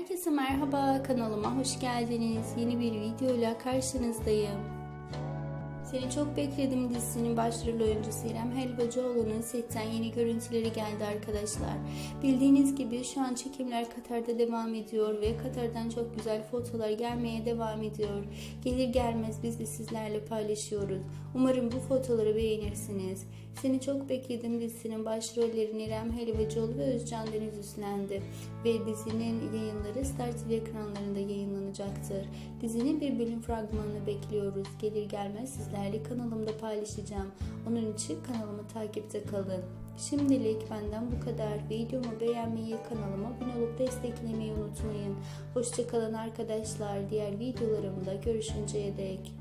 Herkese merhaba kanalıma hoş geldiniz. Yeni bir videoyla karşınızdayım. Seni çok bekledim dizisinin başrol oyuncusu İrem Helvacıoğlu'nun setten yeni görüntüleri geldi arkadaşlar. Bildiğiniz gibi şu an çekimler Katar'da devam ediyor ve Katar'dan çok güzel fotolar gelmeye devam ediyor. Gelir gelmez biz de sizlerle paylaşıyoruz. Umarım bu fotoları beğenirsiniz. Seni çok bekledim dizisinin başrollerini İrem Helvacıoğlu ve Özcan Deniz üstlendi. Ve dizinin yayınları Star TV ekranlarında yayınlanacaktır. Dizinin bir bölüm fragmanını bekliyoruz. Gelir gelmez sizlerle kanalımda paylaşacağım. Onun için kanalımı takipte kalın. Şimdilik benden bu kadar. Videomu beğenmeyi, kanalıma abone olup desteklemeyi unutmayın. Hoşçakalın arkadaşlar. Diğer videolarımda görüşünceye dek.